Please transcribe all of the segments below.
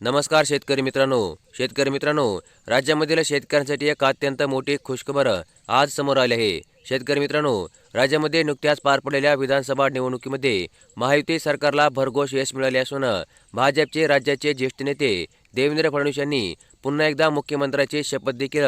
नमस्कार शेतकरी मित्रांनो. शेतकरी मित्रांनो राज्यामधील शेतकऱ्यांसाठी एक अत्यंत मोठी खुशखबर आज समोर आली आहे. शेतकरी मित्रांनो राज्यामध्ये नुकत्याच पार पडलेल्या विधानसभा निवडणुकीमध्ये महायुती सरकारला भरघोष यश मिळाले असून भाजपचे राज्याचे ज्येष्ठ नेते देवेंद्र फडणवीस यांनी पुन्हा एकदा मुख्यमंत्र्याची शपथ देखील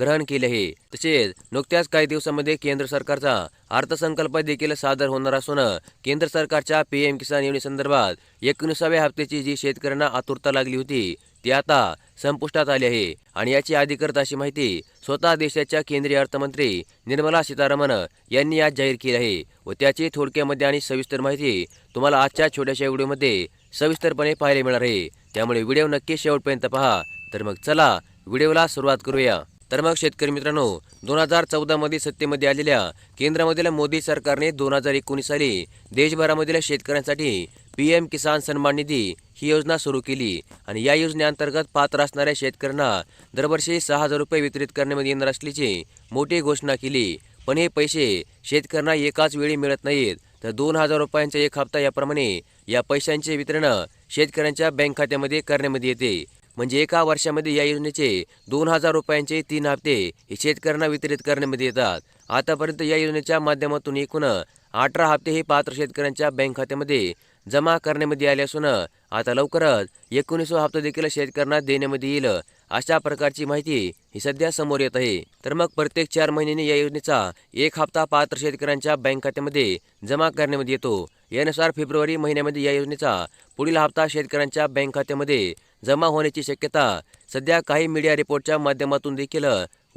ग्रहण केले आहे तसेच नुकत्याच काही दिवसांमध्ये केंद्र सरकारचा अर्थसंकल्प देखील सादर होणार असून केंद्र सरकारच्या पी एम किसान योजनेसंदर्भात एकोणीसाव्या हप्त्याची जी शेतकऱ्यांना आतुरता लागली होती ती आता संपुष्टात आली आहे. आणि याची अधिकृत अशी माहिती स्वतः देशाच्या केंद्रीय अर्थमंत्री निर्मला सीतारामन यांनी आज जाहीर केली आहे व त्याची थोडक्यामध्ये आणि सविस्तर माहिती तुम्हाला आजच्या छोट्याशा व्हिडिओमध्ये सविस्तरपणे पाहायला मिळणार आहे. त्यामुळे व्हिडिओ नक्की शेवटपर्यंत पहा. तर मग चला व्हिडिओला सुरुवात करूया. तर मग शेतकरी मित्रांनो दोन हजार चौदामध्ये सत्तेमध्ये आलेल्या केंद्रामधील मोदी सरकारने दोन हजार एकोणीस साली देशभरामधील शेतकऱ्यांसाठी पी एम किसान सन्मान निधी ही योजना सुरू केली. आणि या योजनेअंतर्गत पात्र असणाऱ्या शेतकऱ्यांना दरवर्षी सहा हजार रुपये वितरित करण्यामध्ये येणार असल्याची मोठी घोषणा केली. पण हे पैसे शेतकऱ्यांना एकाच वेळी मिळत नाहीत. तर दोन हजार रुपयांचा एक हप्ता याप्रमाणे या पैशांचे वितरण शेतकऱ्यांच्या बँक खात्यामध्ये करण्यामध्ये येते. म्हणजे एका वर्षामध्ये या योजनेचे दोन हजार रुपयांचे तीन हप्ते हे शेतकऱ्यांना वितरित करण्यामध्ये येतात. आतापर्यंत या योजनेच्या माध्यमातून एकूण अठरा हप्ते हे पात्र शेतकऱ्यांच्या बँक खात्यामध्ये जमा करण्यामध्ये आले असून आता लवकरच एकोणीसवा हप्ता देखील शेतकऱ्यांना देण्यामध्ये येईल अशा प्रकारची माहिती ही सध्या समोर येत आहे. तर मग प्रत्येक चार महिन्यांनी या योजनेचा एक हप्ता पात्र शेतकऱ्यांच्या बँक खात्यामध्ये जमा करण्यामध्ये येतो. यानुसार फेब्रुवारी महिन्यामध्ये या योजनेचा पुढील हप्ता शेतकऱ्यांच्या बँक खात्यामध्ये जमा होण्याची शक्यता सध्या काही मीडिया रिपोर्टच्या माध्यमातून देखील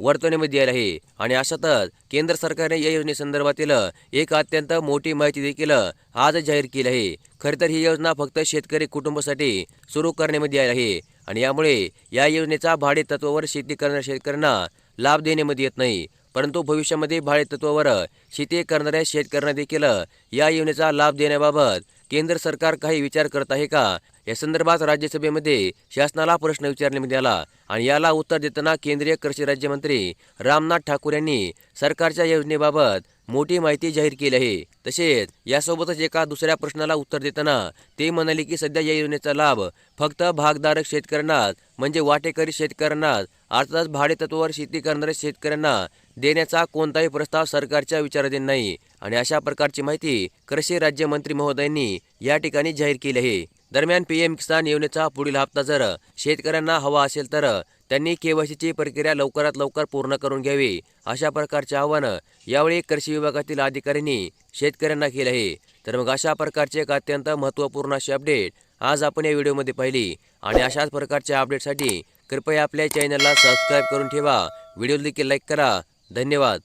वर्तवण्यामध्ये आली आहे. आणि अशातच केंद्र सरकारने या योजनेसंदर्भातील एक अत्यंत मोठी माहिती देखील आज जाहीर केली आहे. खरं तर ही योजना फक्त शेतकरी कुटुंबासाठी सुरू करण्यामध्ये आली आहे. आणि यामुळे या योजनेचा भाडे तत्वावर शेती करणाऱ्या शेतकऱ्यांना लाभ देण्यामध्ये येत नाही. परंतु भविष्यामध्ये भाडे तत्वावर शेती करणाऱ्या शेतकऱ्यांना देखील या योजनेचा लाभ देण्याबाबत केंद्र सरकार काही विचार करत आहे का? या संदर्भात राज्यसभेमध्ये शासनाला प्रश्न विचारण्यामध्ये आला आणि याला उत्तर देताना केंद्रीय कृषी राज्यमंत्री रामनाथ ठाकूर यांनी सरकारच्या योजनेबाबत मोठी माहिती जाहीर केली आहे. तसेच यासोबतच एका दुसऱ्या प्रश्नाला उत्तर देताना ते म्हणाले की सध्या या योजनेचा लाभ फक्त भागधारक शेतकऱ्यांनाच म्हणजे वाटेकरी शेतकऱ्यांनाच अर्थातच भाडेतत्वावर शेती करणाऱ्या शेतकऱ्यांना देण्याचा कोणताही प्रस्ताव सरकारच्या विचाराधीन नाही. आणि अशा प्रकारची माहिती कृषी राज्यमंत्री महोदयांनी या ठिकाणी जाहीर केली आहे. दरम्यान पी एम किसान योजनेचा पुढील हप्ता जर शेतकऱ्यांना हवा असेल तर त्यांनी केवायसीची प्रक्रिया लवकरात लवकर पूर्ण करून घ्यावी अशा प्रकारचे आवाहन यावेळी कृषी विभागातील अधिकाऱ्यांनी शेतकऱ्यांना केले आहे. तर मग अशा प्रकारचे एक अत्यंत महत्त्वपूर्ण अशी अपडेट आज आपण या व्हिडिओमध्ये पाहिली. आणि अशाच प्रकारच्या अपडेटसाठी कृपया आपल्या चॅनलला सबस्क्राईब करून ठेवा. व्हिडिओ देखील लाईक करा. धन्यवाद.